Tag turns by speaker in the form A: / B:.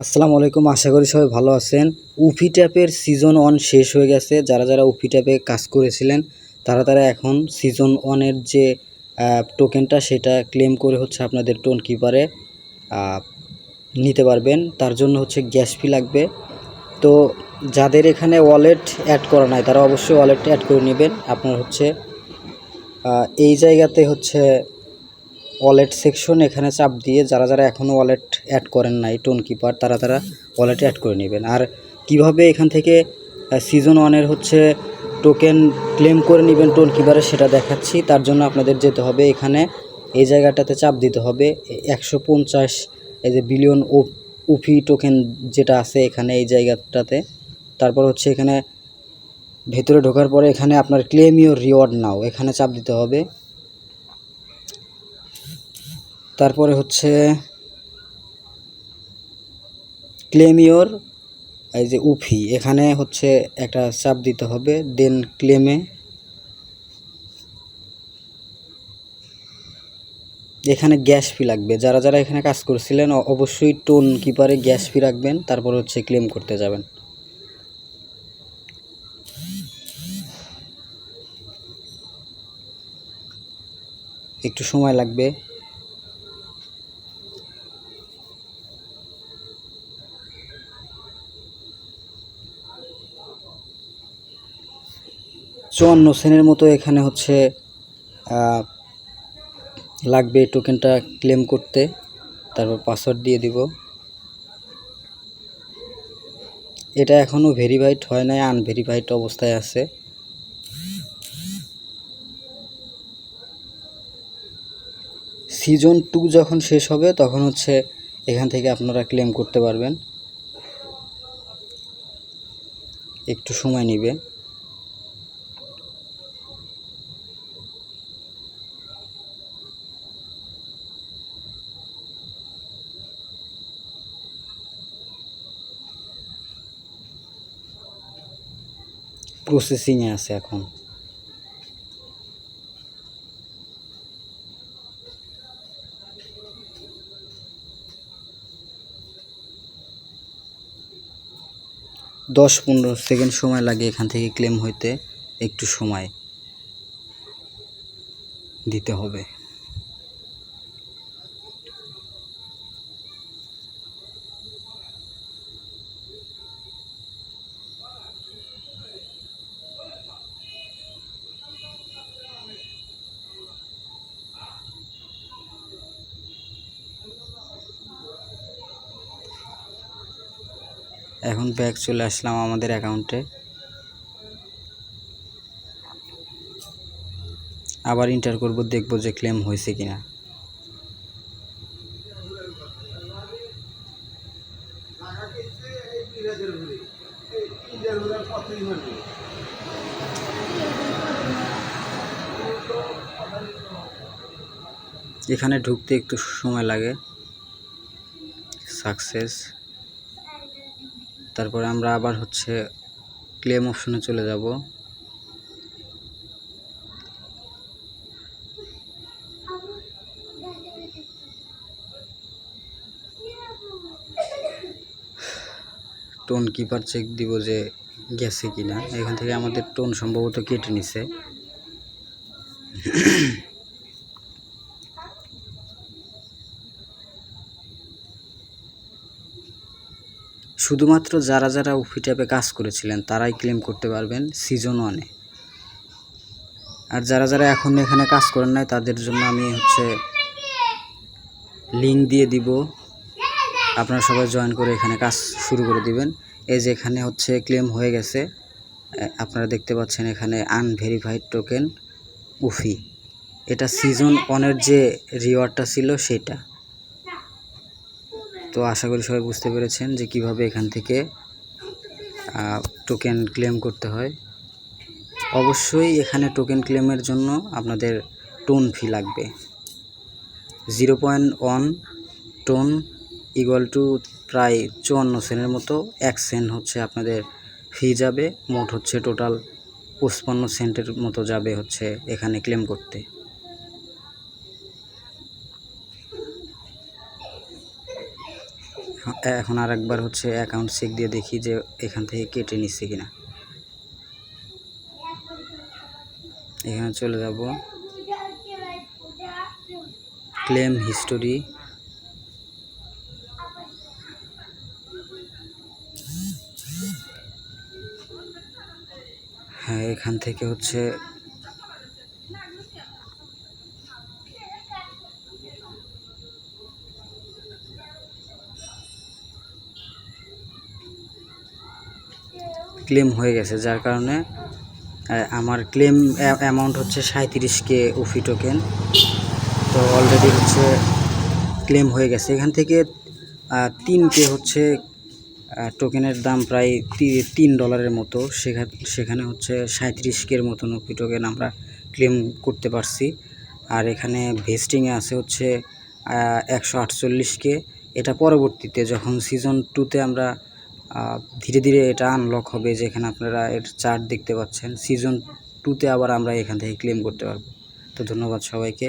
A: আসসালামু আলাইকুম, আশা করি সবাই ভালো আছেন। উফি ট্যাপের সিজন ওয়ান শেষ হয়ে গেছে। যারা যারা উফি ট্যাপে কাজ করেছিলেন, তারা তারা এখন সিজন ওয়ানের যে টোকেনটা সেটা ক্লেম করে হচ্ছে আপনাদের টোন কিপারে নিতে পারবেন। তার জন্য হচ্ছে গ্যাস ফি লাগবে। তো যাদের এখানে ওয়ালেট অ্যাড করা নাই, তারা অবশ্যই ওয়ালেট অ্যাড করে নেবেন। আপনার হচ্ছে এই জায়গাতে হচ্ছে ওয়ালেট সেকশন এখানে চাপ দিয়ে যারা যারা এখনও ওয়ালেট অ্যাড করেন নাই টোন কিপার তারা তারা ওয়ালেট অ্যাড করে নেবেন। আর কীভাবে এখান থেকে সিজন ওয়ানের হচ্ছে টোকেন ক্লেম করে নেবেন টোন কিপারে সেটা দেখাচ্ছি। তার জন্য আপনাদের যেতে হবে এখানে, এই জায়গাটাতে চাপ দিতে হবে। একশো পঞ্চাশ, এই যে বিলিয়ন উফি টোকেন যেটা আছে এখানে, এই জায়গাটাতে। তারপর হচ্ছে এখানে, ভেতরে ঢোকার পরে এখানে আপনার ক্লেম ইউর রিওয়ার্ড নাও এখানে চাপ দিতে হবে। তারপরে হচ্ছে ক্লেমিওর, এই যে উফি, এখানে হচ্ছে একটা চাপ দিতে হবে, দেন ক্লেমে। এখানে গ্যাস ফি লাগবে। যারা যারা এখানে কাজ করছিলেন অবশ্যই টোন কিপারে গ্যাস ফি রাখবেন, তারপর হচ্ছে ক্লেম করতে যাবেন। একটু সময় লাগবে। চুয়ান্ন সেনের মতো এখানে হচ্ছে লাগবে টোকেনটা ক্লেম করতে। তারপর পাসওয়ার্ড দিয়ে দিব। এটা এখনও ভেরিফাইড হয় নাই আনভেরিফাইড অবস্থায় আছে। সিজন টু যখন শেষ হবে, তখন হচ্ছে এখান থেকে আপনারা ক্লেম করতে পারবেন। একটু সময় নেবে। প্রসেসিংয়ে আছে এখন। দশ পনেরো সেকেন্ড সময় লাগে এখান থেকে ক্লেম হইতে, একটু সময় দিতে হবে। এখন ব্যাক চলে আসলাম আমাদের অ্যাকাউন্টে আবার ইন্টার করব, দেখব যে ক্লেম হয়েছে কিনা। এখানে ঢুকতে একটু সময় লাগে। সাকসেস তারপরে আমরা আবার হচ্ছে ক্লেম অপশনে চলে যাব। টোন কিপার চেক দিব যে গেছে কিনা। এখান থেকে আমাদের টোন সম্ভবত কেটে নিছে। শুধুমাত্র যারা যারা উফি ট্যাপে কাজ করেছিলেন, তারাই ক্লেম করতে পারবেন সিজন ওয়ানে আর যারা যারা এখন এখানে কাজ করেন নাই, তাদের জন্য আমি হচ্ছে লিঙ্ক দিয়ে দিব। আপনারা সবাই জয়েন করে এখানে কাজ শুরু করে দিবেন। এই যে এখানে হচ্ছে ক্লেম হয়ে গেছে আপনারা দেখতে পাচ্ছেন এখানে আনভেরিফাইড টোকেন উফি। এটা সিজন ওয়ানের যে রিওয়ার্ডটা ছিল, সেটা। তো আশা করি সবাই বুঝতে পেরেছেন যে কীভাবে এখান থেকে টোকেন ক্লেম করতে হয়। অবশ্যই এখানে টোকেন ক্লেমের জন্য আপনাদের টোন ফি লাগবে। Zero point one ton equal to প্রায় চুয়ান্ন সেনের মতো এক সেন্ট হচ্ছে আপনাদের ফি যাবে। মোট হচ্ছে টোটাল পঁচপান্ন সেন্টের মতো যাবে হচ্ছে এখানে ক্লেম করতে। এখন আর একবার হচ্ছে অ্যাকাউন্ট চেক দিয়ে দেখি যে এখান থেকে কেটে নিচ্ছে কিনা। এখানে চলে যাব। ক্লেম হিস্টোরি হ্যাঁ এখান থেকে হচ্ছে ক্লেম হয়ে গেছে, যার কারণে আমার ক্লেম অ্যামাউন্ট হচ্ছে সাঁত্রিশ কে উফি টোকেন তো অলরেডি হচ্ছে ক্লেম হয়ে গেছে। এখান থেকে তিন কে হচ্ছে টোকেনের দাম প্রায় তিন ডলারের মতো। সেখানে হচ্ছে সাঁত্রিশ কের মতন উফি টোকেন আমরা ক্লেম করতে পারছি। আর এখানে ভেস্টিংয়ে আছে হচ্ছে একশো আটচল্লিশ কে এটা পরবর্তীতে, যখন সিজন টুতে আমরা ধীরে ধীরে এটা আনলক হবে যেখানে আপনারা এর চার্ট দেখতে পাচ্ছেন। সিজন টুতে আবার আমরা এখান থেকে ক্লেম করতে পারব। তো ধন্যবাদ সবাইকে।